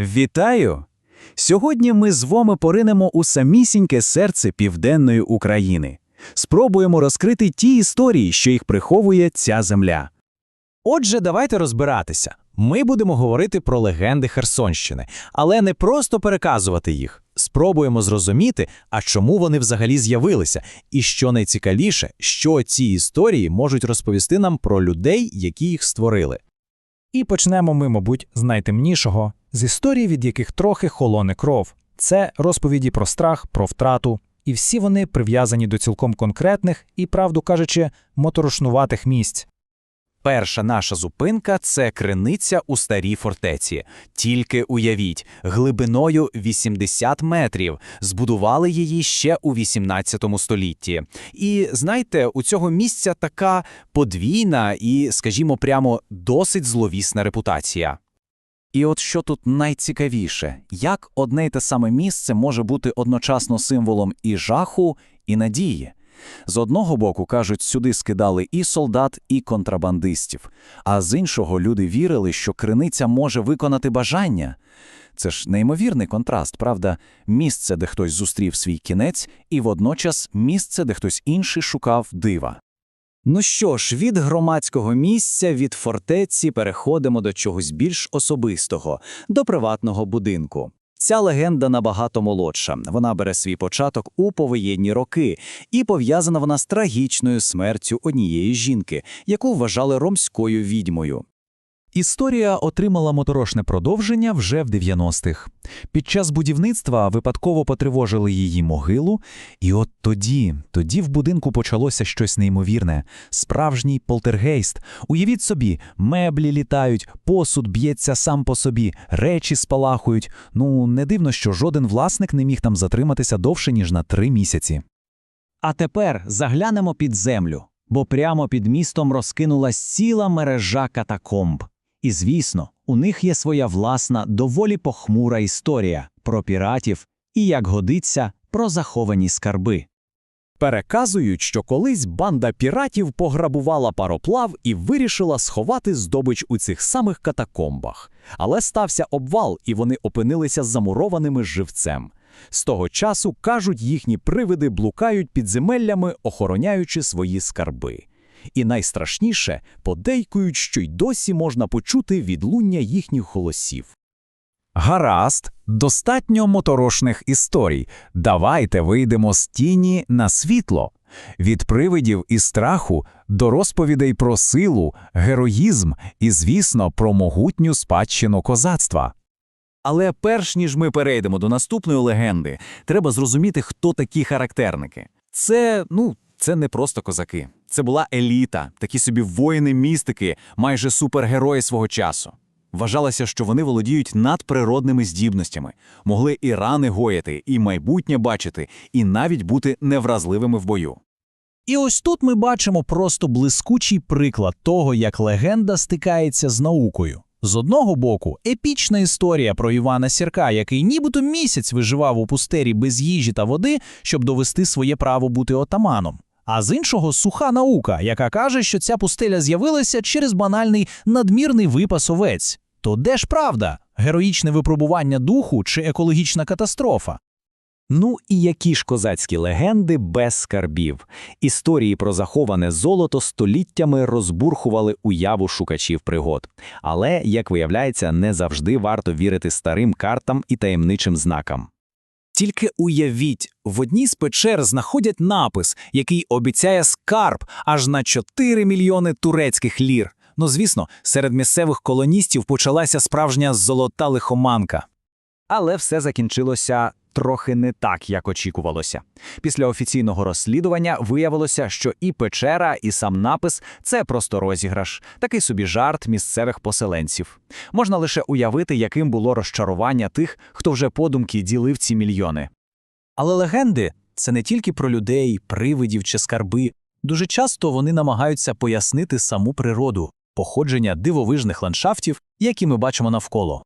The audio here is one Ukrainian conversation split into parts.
Вітаю! Сьогодні ми з вами поринемо у самісіньке серце південної України. Спробуємо розкрити ті історії, що їх приховує ця земля. Отже, давайте розбиратися. Ми будемо говорити про легенди Херсонщини, але не просто переказувати їх. Спробуємо зрозуміти, а чому вони взагалі з'явилися, і що найцікавіше, що ці історії можуть розповісти нам про людей, які їх створили. І почнемо ми, мабуть, з найтемнішого, з історій, від яких трохи холоне кров. Це розповіді про страх, про втрату, і всі вони прив'язані до цілком конкретних і, правду кажучи, моторошнуватих місць. Перша наша зупинка це криниця у старій фортеці. Тільки уявіть, глибиною 80 метрів. Збудували її ще у 18 столітті. І знаєте, у цього місця така подвійна і, скажімо, прямо досить зловісна репутація. І от що тут найцікавіше, як одне й те саме місце може бути одночасно символом і жаху, і надії. З одного боку, кажуть, сюди скидали і солдат, і контрабандистів, а з іншого люди вірили, що криниця може виконати бажання. Це ж неймовірний контраст, правда? Місце, де хтось зустрів свій кінець, і водночас місце, де хтось інший шукав дива. Ну що ж, від громадського місця, від фортеці переходимо до чогось більш особистого, до приватного будинку. Ця легенда набагато молодша. Вона бере свій початок у повоєнні роки, і пов'язана вона з трагічною смертю однієї жінки, яку вважали ромською відьмою. Історія отримала моторошне продовження вже в 90-х. Під час будівництва випадково потривожили її могилу, і от тоді, тоді в будинку почалося щось неймовірне. Справжній полтергейст. Уявіть собі, меблі літають, посуд б'ється сам по собі, речі спалахують. Ну, не дивно, що жоден власник не міг там затриматися довше, ніж на три місяці. А тепер заглянемо під землю, бо прямо під містом розкинулась ціла мережа катакомб. І, звісно, у них є своя власна, доволі похмура історія про піратів і, як годиться, про заховані скарби. Переказують, що колись банда піратів пограбувала пароплав і вирішила сховати здобич у цих самих катакомбах. Але стався обвал, і вони опинилися замурованими живцем. З того часу, кажуть, їхні привиди блукають підземеллями, охороняючи свої скарби. І найстрашніше, подейкують, що й досі можна почути відлуння їхніх голосів. Гаразд, достатньо моторошних історій. Давайте вийдемо з тіні на світло. Від привидів і страху до розповідей про силу, героїзм і, звісно, про могутню спадщину козацтва. Але перш ніж ми перейдемо до наступної легенди, треба зрозуміти, хто такі характерники. Це, ну, це не просто козаки. Це була еліта, такі собі воїни-містики, майже супергерої свого часу. Вважалося, що вони володіють надприродними здібностями, могли і рани гояти, і майбутнє бачити, і навіть бути невразливими в бою. І ось тут ми бачимо просто блискучий приклад того, як легенда стикається з наукою. З одного боку, епічна історія про Івана Сірка, який нібито місяць виживав у пустері без їжі та води, щоб довести своє право бути отаманом. А з іншого суха наука, яка каже, що ця пустеля з'явилася через банальний надмірний випас овець. То де ж правда? Героїчне випробування духу чи екологічна катастрофа? Ну і які ж козацькі легенди без скарбів. Історії про заховане золото століттями розбурхували уяву шукачів пригод. Але, як виявляється, не завжди варто вірити старим картам і таємничим знакам. Тільки уявіть, в одній з печер знаходять напис, який обіцяє скарб аж на 4 мільйони турецьких лір. Ну, звісно, серед місцевих колоністів почалася справжня золота лихоманка. Але все закінчилося трохи не так, як очікувалося. Після офіційного розслідування виявилося, що і печера, і сам напис це просто розіграш, такий собі жарт місцевих поселенців. Можна лише уявити, яким було розчарування тих, хто вже подумки ділив ці мільйони. Але легенди це не тільки про людей, привидів чи скарби. Дуже часто вони намагаються пояснити саму природу, походження дивовижних ландшафтів, які ми бачимо навколо.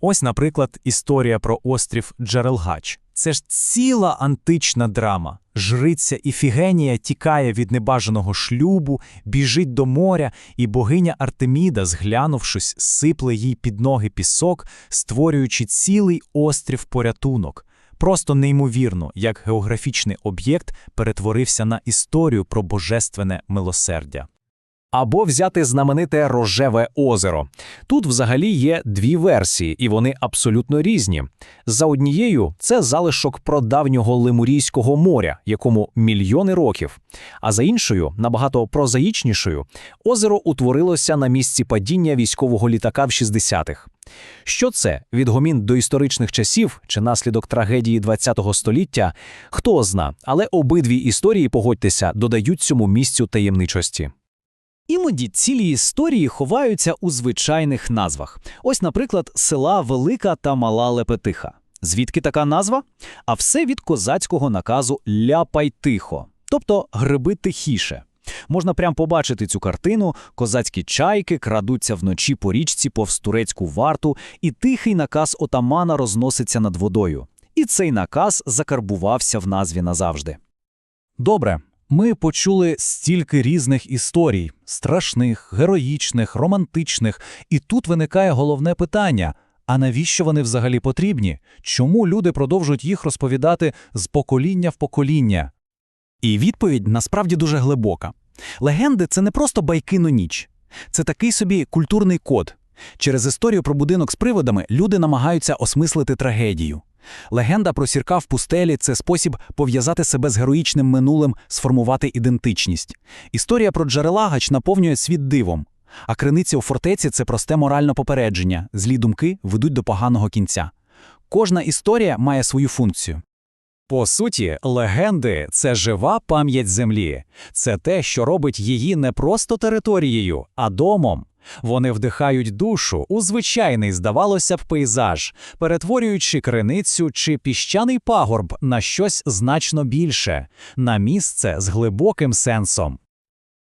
Ось, наприклад, історія про острів Джерелгач. Це ж ціла антична драма. Жриця Іфігенія тікає від небажаного шлюбу, біжить до моря, і богиня Артеміда, зглянувшись, сипле їй під ноги пісок, створюючи цілий острів порятунок. Просто неймовірно, як географічний об'єкт перетворився на історію про божественне милосердя. Або взяти знамените Рожеве озеро. Тут взагалі є дві версії, і вони абсолютно різні. За однією, це залишок прадавнього Лемурійського моря, якому мільйони років. А за іншою, набагато прозаїчнішою, озеро утворилося на місці падіння військового літака в 60-х. Що це відгомін до історичних часів чи наслідок трагедії ХХ століття? Хто зна, але обидві історії, погодьтеся, додають цьому місцю таємничості. Іноді цілі історії ховаються у звичайних назвах. Ось, наприклад, села Велика та Мала Лепетиха. Звідки така назва? А все від козацького наказу «ляпай тихо», тобто «гриби тихіше». Можна прям побачити цю картину, козацькі чайки крадуться вночі по річці повз турецьку варту, і тихий наказ отамана розноситься над водою. І цей наказ закарбувався в назві назавжди. Добре, ми почули стільки різних історій страшних, героїчних, романтичних, і тут виникає головне питання: а навіщо вони взагалі потрібні? Чому люди продовжують їх розповідати з покоління в покоління? І відповідь насправді дуже глибока. Легенди це не просто байки на ніч, це такий собі культурний код. Через історію про будинок з приводами люди намагаються осмислити трагедію. Легенда про сірка в пустелі це спосіб пов'язати себе з героїчним минулим, сформувати ідентичність. Історія про джерелагач наповнює світ дивом. А криниця у фортеці це просте моральне попередження. Злі думки ведуть до поганого кінця. Кожна історія має свою функцію. По суті, легенди це жива пам'ять землі. Це те, що робить її не просто територією, а домом. Вони вдихають душу у звичайний, здавалося б, пейзаж, перетворюючи криницю чи піщаний пагорб на щось значно більше, на місце з глибоким сенсом.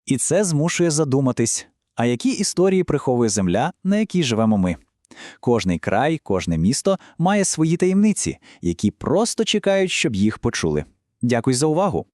І це змушує задуматись, а які історії приховує земля, на якій живемо ми. Кожний край, кожне місто має свої таємниці, які просто чекають, щоб їх почули. Дякую за увагу!